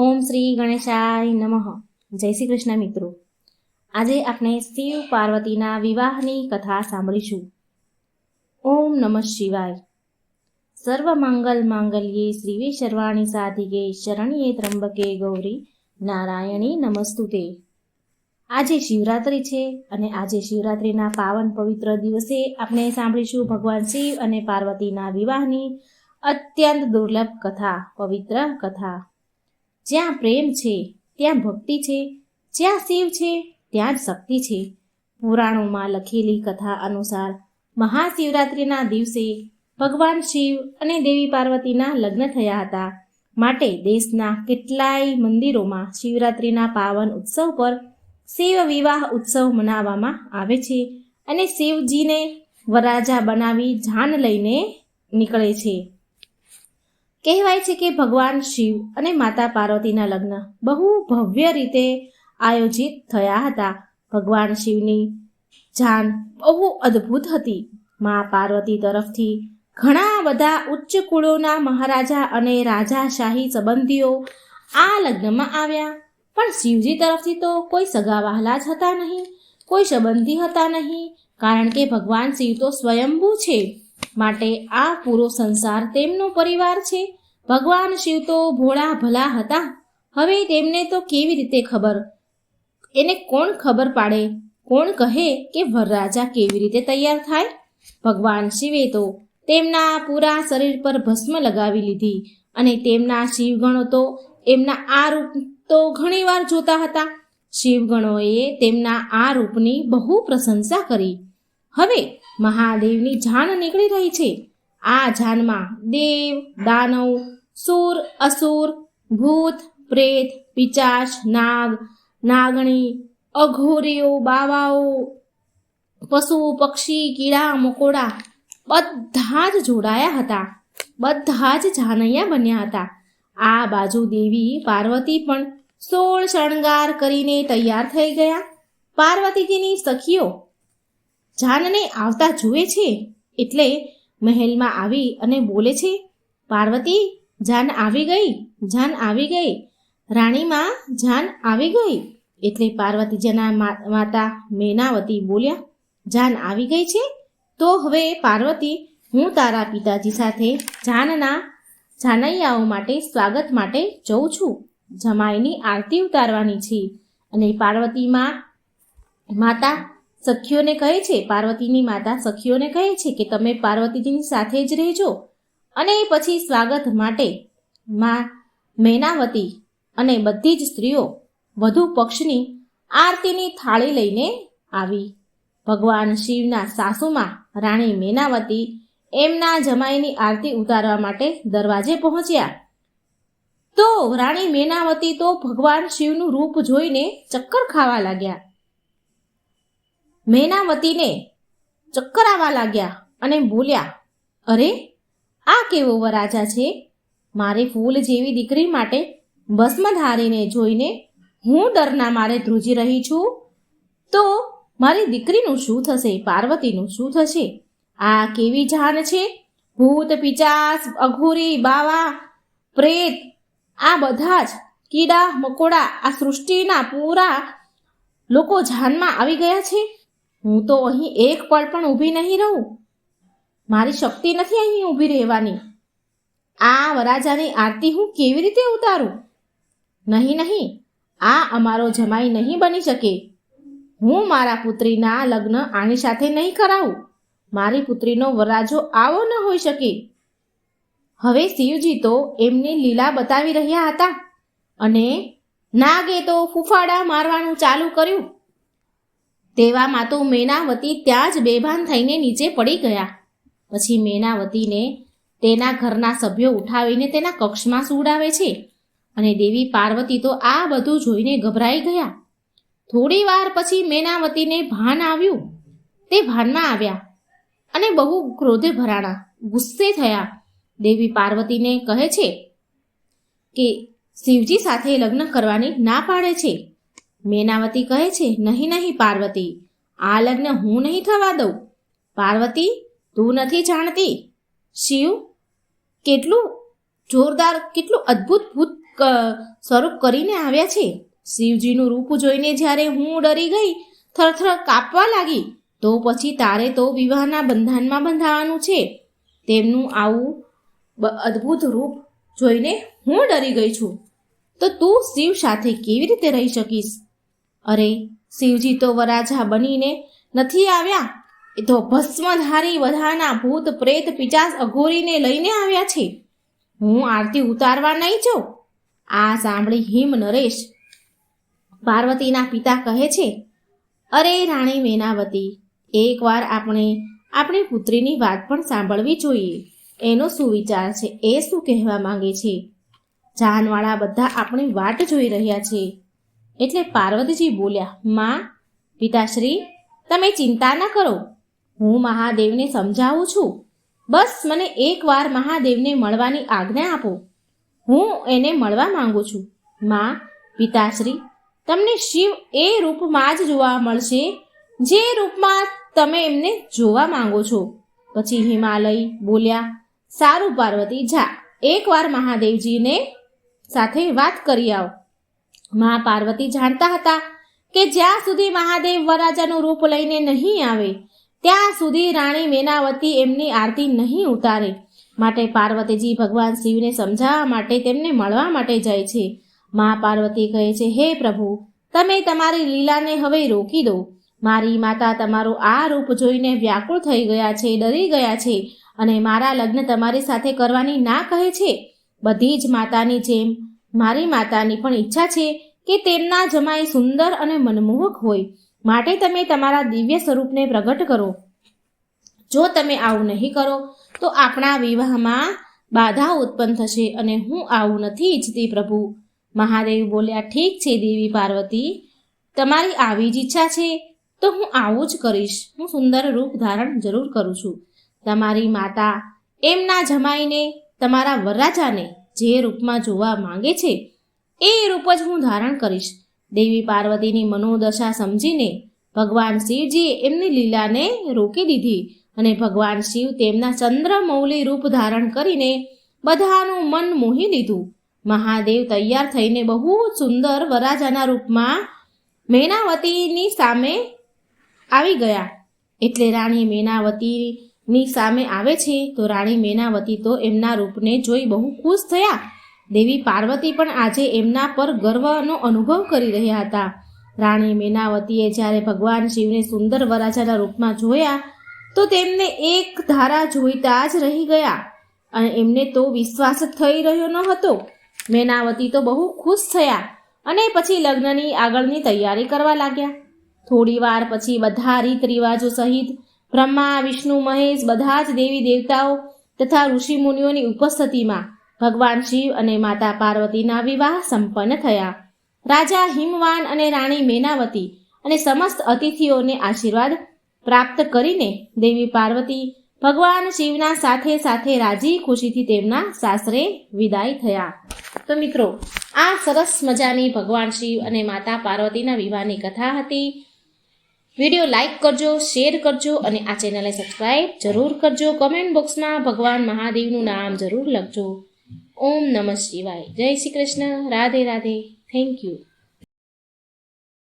ઓમ શ્રી ગણેશાય નમઃ. જય શ્રી કૃષ્ણ મિત્રો. આજે આપણે શિવ પાર્વતીના વિવાહની કથા સાંભળીશું. ઓમ નમઃ શિવાય. સર્વમંગલ માંગલ્યે શ્રીવે શર્વાણી સાધિકે શરણ્યે ત્રંબકે ગૌરી નારાયણી નમસ્તુતે. આજે શિવરાત્રિ છે અને આજે શિવરાત્રિના પાવન પવિત્ર દિવસે આપણે સાંભળીશું ભગવાન શિવ અને પાર્વતીના વિવાહની અત્યંત દુર્લભ કથા, પવિત્ર કથા. જ્યાં પ્રેમ છે, ત્યાં ભક્તિ છે, જ્યાં શિવ છે, ત્યાં જ શક્તિ છે. પુરાણોમાં લખેલી કથા અનુસાર મહાશિવરાત્રિના દિવસે ભગવાન શિવ અને દેવી પાર્વતીના લગ્ન થયા હતા. માટે દેશના કેટલાય મંદિરોમાં શિવરાત્રિના પાવન ઉત્સવ પર શિવ વિવાહ ઉત્સવ મનાવવામાં આવે છે અને શિવજીને વરાજા બનાવી જાન લઈને નીકળે છે. કહેવાય છે કે ભગવાન શિવ અને માતા પાર્વતીના લગ્ન બહુ ભવ્ય રીતે આયોજિત થયા હતા. ભગવાન શિવની જાન બહુ અદ્ભુત હતી. મા પાર્વતી તરફથી ઘણા બધા ઉચ્ચ કુળોના મહારાજા અને રાજાશાહી સંબંધીઓ આ લગ્નમાં આવ્યા. પણ શિવજી તરફથી તો કોઈ સગા વહાલા જ હતા નહીં, કોઈ સંબંધી હતા નહીં, કારણ કે ભગવાન શિવ તો સ્વયંભૂ છે. માટે આ પૂરો સંસાર તેમનો પરિવાર છે. ભગવાન શિવ તો ભોળા ભલા હતા. હવે તેમને તો કેવી રીતે ખબર? એને કોણ ખબર પાડે? કોણ કહે કે વરરાજા કેવી રીતે તૈયાર થાય? ભગવાન શિવે તો તેમના પૂરા શરીર પર ભસ્મ લગાવી લીધી અને તેમના શિવગણો તો એમના આ રૂપ તો ઘણીવાર જોતા હતા. શિવગણોએ તેમના આ રૂપની બહુ પ્રશંસા કરી. હવે મહાદેવની જાણ નીકળી રહી છે. આ જાનમાં દેવ, દાનવ સુર, અસુર, ભૂત, પ્રેત પિચાચ નાગ, નાગણી, અઘોરીઓ, બાવાઓ, પશુ, પક્ષી, કીડા, મકોડા બધા જ જોડાયા હતા. બધા જ જાનૈયા બન્યા હતા. આ બાજુ દેવી પાર્વતી પણ સોળ શણગાર કરીને તૈયાર થઈ ગયા. પાર્વતીજીની સખીઓ જાનને આવતા જુએ છે એટલે મહેલમાં આવી અને બોલે છે, પાર્વતી જાન આવી ગઈ, જાન આવી ગઈ. રાણીમાં જાન આવી ગઈ. એટલે પાર્વતીજીના માતા મેનાવતી બોલ્યા, જાન આવી ગઈ છે? તો હવે પાર્વતી, હું તારા પિતાજી સાથે જાનના જાનૈયાઓ માટે સ્વાગત માટે જઉં છું. જમાઈની આરતી ઉતારવાની છે. અને પાર્વતીમાં માતા સખીઓને કહે છે, પાર્વતીની માતા સખીઓને કહે છે કે, તમે પાર્વતીજીની સાથે જ રહેજો. અને પછી સ્વાગત માટે માં મેનાવતી અને બધી જ સ્ત્રીઓ વધુ પક્ષની આરતીની થાળી લઈને આવી. ભગવાન શિવના સાસુમાં રાણી મેનાવતી એમના જમાઈની આરતી ઉતારવા માટે દરવાજે પહોંચ્યા. તો રાણી મેનાવતી તો ભગવાન શિવનું રૂપ જોઈને ચક્કર ખાવા લાગ્યા. મેનાવતીને ચક્કર આવવા લાગ્યા અને બોલ્યા, અરે આ કેવો વરાજા છે? મારી ફૂલ જેવી દીકરી માટે ભસ્મ ધારીને જોઈને હું ડરના મારે ધ્રુજી રહી છું? તો મારી દીકરીનું શું થશે? પાર્વતીનું શું થશે? આ કેવી જાન છે? ભૂત, પિચાસ, અઘોરી, બાવા, પ્રેત, આ બધા જ કીડા, મકોડા, આ સૃષ્ટિના પૂરા લોકો જાનમાં આવી ગયા છે? હું તો અહીં એક પળ પણ ઊભી નહીં રહું. મારી શક્તિ નથી અહીં ઊભી રહેવાની. આ વરાજાની આરતી હું કેવી રીતે ઉતારું? નહીં નહીં, આ અમારો જમાઈ નહીં બની શકે. હું મારા પુત્રીના લગ્ન આની સાથે નહીં કરાવું. મારી પુત્રીનો વરાજો આવો ન હોઈ શકે. હવે શિવજી તો એમની લીલા બતાવી રહ્યા હતા અને નાગે તો ફૂફાડા મારવાનું ચાલુ કર્યું. તેવામાં તો મેનાવતી ત્યાં જ બેભાન થઈને નીચે પડી ગયા. પછી મેનાવતીને તેના ઘરના સભ્યો ઉઠાવીને તેના કક્ષમાં સુવડાવે છે. અને દેવી પાર્વતી તો આ બધું જોઈને ગભરાઈ ગયા. થોડી વાર પછી મેનાવતીને ભાન આવ્યું. તે ભાનમાં આવ્યા અને બહુ ક્રોધે ભરાણા, ગુસ્સે થયા. દેવી પાર્વતીને કહે છે કે શિવજી સાથે લગ્ન કરવાની ના પાડે છે. મેનાવતી કહે છે, નહીં નહીં પાર્વતી, આ લગ્ન હું નહીં થવા દઉં. પાર્વતી તું નથી જાણતી? શિવ, કેટલું જોરદાર, કેટલું અદ્ભુત ભૂત સ્વરૂપ કરીને આવ્યા છે. શિવજીનું રૂપ જોઈને જ્યારે હું ડરી ગઈ, થરથર કાપવા લાગી, તો પછી તારે તો વિવાહના બંધાનમાં બંધાવાનું છે. તેમનું આવું અદ્ભુત રૂપ જોઈને હું ડરી ગઈ છું. તો તું શિવ સાથે કેવી રીતે રહી શકીશ? અરે, શિવજી તો વરાજા બનીને નથી આવ્યા. એ તો ભસ્મધારી બધાના ભૂત પ્રેત પિચાસ અઘોરીને લઈને આવ્યા છે. હું આરતી ઉતારવા નહીં છું આ સાંભળી હિમ નરેશ પાર્વતીના પિતા કહે છે, અરે રાણી મેનાવતી, એકવાર આપણે આપણી પુત્રીની વાત પણ સાંભળવી જોઈએ. એનો શું વિચાર છે, એ શું કહેવા માંગે છે? જાનવાળા બધા આપણી વાટ જોઈ રહ્યા છે. એટલે પાર્વતીજી બોલ્યા, માં, પિતાશ્રી, તમે ચિંતા ન કરો. હું મહાદેવને સમજાવું છું? બસ મને એકવાર મહાદેવને મળવાની આજ્ઞા આપો. હું એને મળવા માંગુ છું. માં, પિતાશ્રી, તમને શિવ એ રૂપમાં જ જોવા મળશે, જે રૂપમાં તમે એમને જોવા માંગો છો. પછી હિમાલય બોલ્યા, સારું પાર્વતી, જા, એકવાર મહાદેવજીને સાથે વાત કરી આવો. મા, પાર્વતી જાણતા હતા કે જ્યાં સુધી મહાદેવ વરાજાનું રૂપ લઈને નહીં આવે ત્યાં સુધી રાણી મેનાવતી એમની આરતી નહીં ઉતારે. માટે પાર્વતીજી ભગવાન શિવને સમજાવવા માટે તેમને મળવા માટે જાય છે. મા પાર્વતી કહે છે, હે પ્રભુ, તમે તમારી લીલાને હવે રોકી દો. મારી માતા તમારું આ રૂપ જોઈને વ્યાકુળ થઈ ગયા છે, ડરી ગયા છે અને મારા લગ્ન તમારી સાથે કરવાની ના કહે છે. બધી જ માતાની જેમ મારી માતાની પણ ઈચ્છા છે કે તેમના જમાઈ સુંદર અને મનમોહક હોય. માટે તમે તમારા દિવ્ય સ્વરૂપને પ્રગટ કરો. જો તમે આવું નહીં કરો, તો આપણા વિવાહમાં બાધા ઉત્પન્ન થશે અને હું આવું નથી ઈચ્છતી, પ્રભુ. મહાદેવ બોલ્યા, ઠીક છે, દેવી પાર્વતી. તમારી આવી જ ઈચ્છા છે, તો હું આવું જ કરીશ. હું સુંદર રૂપ ધારણ જરૂર કરું છું. તમારી માતા એમના જમાઈને, તમારા વરરાજાને જે રૂપમાં જોવા માંગે છે, એ રૂપ જ હું ધારણ કરીશ. દેવી પાર્વતીની મનોદશા સમજીને ભગવાન શિવજીએ એમની લીલાને રોકી દીધી અને ભગવાન શિવ તેમના ચંદ્રમૌલી રૂપ ધારણ કરીને બધાનું મન મોહી લીધું. મહાદેવ તૈયાર થઈને બહુ સુંદર વરાજાના રૂપમાં મેનાવતીની સામે આવી ગયા. એટલે રાણી મેનાવતીની સામે આવે છે, તો રાણી મેનાવતી તો એમના રૂપને જોઈ બહુ ખુશ થયા. દેવી પાર્વતી પણ આજે એમના પર ગર્વનો અનુભવ કરી રહ્યા હતા. રાણી મેનાવતીએ જ્યારે ભગવાન શિવને સુંદર વરાજાના રૂપમાં જોયા, તો તેમને એક ધારા જોઈતા જ રહી ગયા અને એમને તો વિશ્વાસ જ થઈ રહ્યો ન હતો મેનાવતી તો બહુ ખુશ થયા અને પછી લગ્નની આગળની તૈયારી કરવા લાગ્યા. થોડી વાર પછી બધા રીત રિવાજો સહિત બ્રહ્મા, વિષ્ણુ, મહેશ બધા જ દેવી દેવતાઓ તથા ઋષિ મુનિઓની ઉપસ્થિતિમાં ભગવાન શિવ અને માતા પાર્વતીના વિવાહ સંપન્ન થયા. રાજા હિમવાન અને રાણી મેનાવતી અને સમસ્ત અતિથિઓને આશીર્વાદ પ્રાપ્ત કરીને દેવી પાર્વતી ભગવાન શિવના સાથે સાથે રાજી ખુશીથી તેમના સાસરે વિદાય થયા. તો મિત્રો, આ સરસ મજાની ભગવાન શિવ અને માતા પાર્વતીના વિવાહની કથા હતી. વીડિયો લાઈક કરજો, શેર કરજો અને આ ચેનલને સબસ્ક્રાઈબ જરૂર કરજો. કમેન્ટ બોક્સમાં ભગવાન મહાદેવનું નામ જરૂર લખજો. ઓમ નમઃ શિવાય. જય શ્રી કૃષ્ણ. રાધે રાધે. Thank you